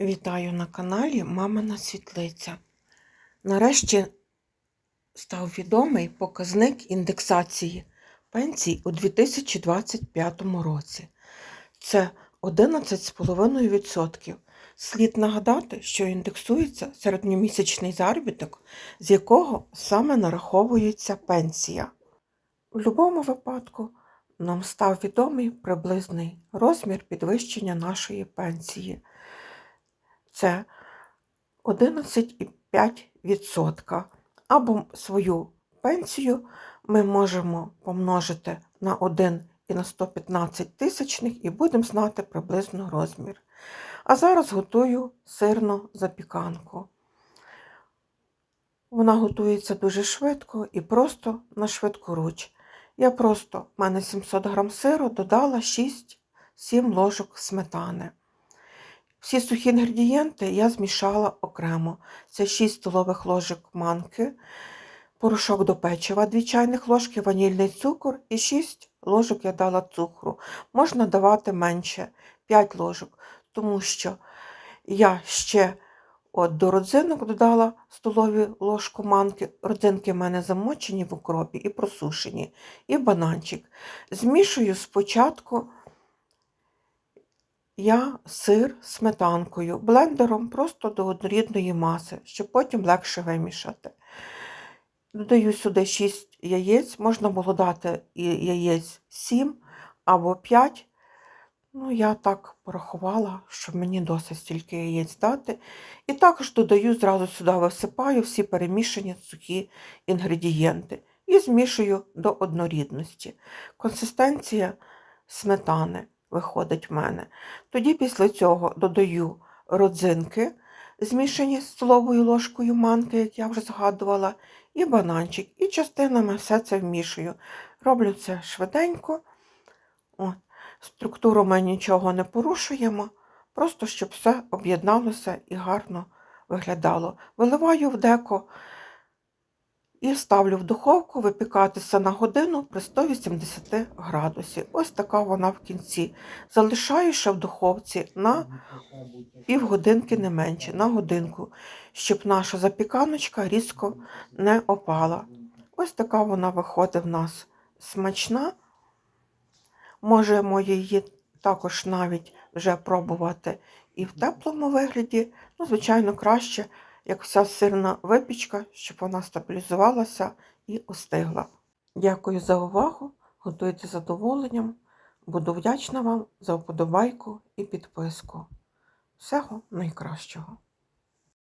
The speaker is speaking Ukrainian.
Вітаю на каналі Мамина Світлиця. Нарешті став відомий показник індексації пенсій у 2025 році. Це 11,5%. Слід нагадати, що індексується середньомісячний заробіток, з якого саме нараховується пенсія. У будь-якому випадку нам став відомий приблизний розмір підвищення нашої пенсії це 11,5%. Або свою пенсію ми можемо помножити на 1 і на 115 тисячних і будемо знати приблизно розмір. А зараз готую сирну запіканку. Вона готується дуже швидко і просто на швидкоруч. Я просто, в мене 700 г сиру, додала 6-7 ложок сметани. Всі сухі інгредієнти я змішала окремо. Це 6 столових ложок манки, порошок до печива, 2 чайних ложки, ванільний цукор і 6 ложок я дала цукру. Можна давати менше 5 ложок, тому що я ще от до родзинок додала столову ложку манки. Родзинки в мене замочені в укропі і просушені, і бананчик. Змішую спочатку я сир сметанкою, блендером просто до однорідної маси, щоб потім легше вимішати. Додаю сюди 6 яєць, можна було дати і яєць 7 або 5. Ну, я так порахувала, що мені досить стільки яєць дати. І також додаю, зразу сюди висипаю всі перемішані сухі інгредієнти і змішую до однорідності. Консистенція сметани виходить в мене. Тоді після цього додаю родзинки, змішані з столовою ложкою манки, як я вже згадувала, і бананчик, і частинами все це вмішую. Роблю це швиденько. От. Структуру ми нічого не порушуємо, просто щоб все об'єдналося і гарно виглядало. Виливаю в деко і ставлю в духовку випікатися на годину при 180 градусі. Ось така вона в кінці. Залишаю ще в духовці на півгодинки не менше, на годинку, щоб наша запіканочка різко не опала. Ось така вона виходить в нас смачна. Можемо її також навіть вже пробувати і в теплому вигляді. Ну, звичайно, краще як вся сирна випічка, щоб вона стабілізувалася і остигла. Дякую за увагу, готуйте з задоволенням. Буду вдячна вам за вподобайку і підписку. Всього найкращого!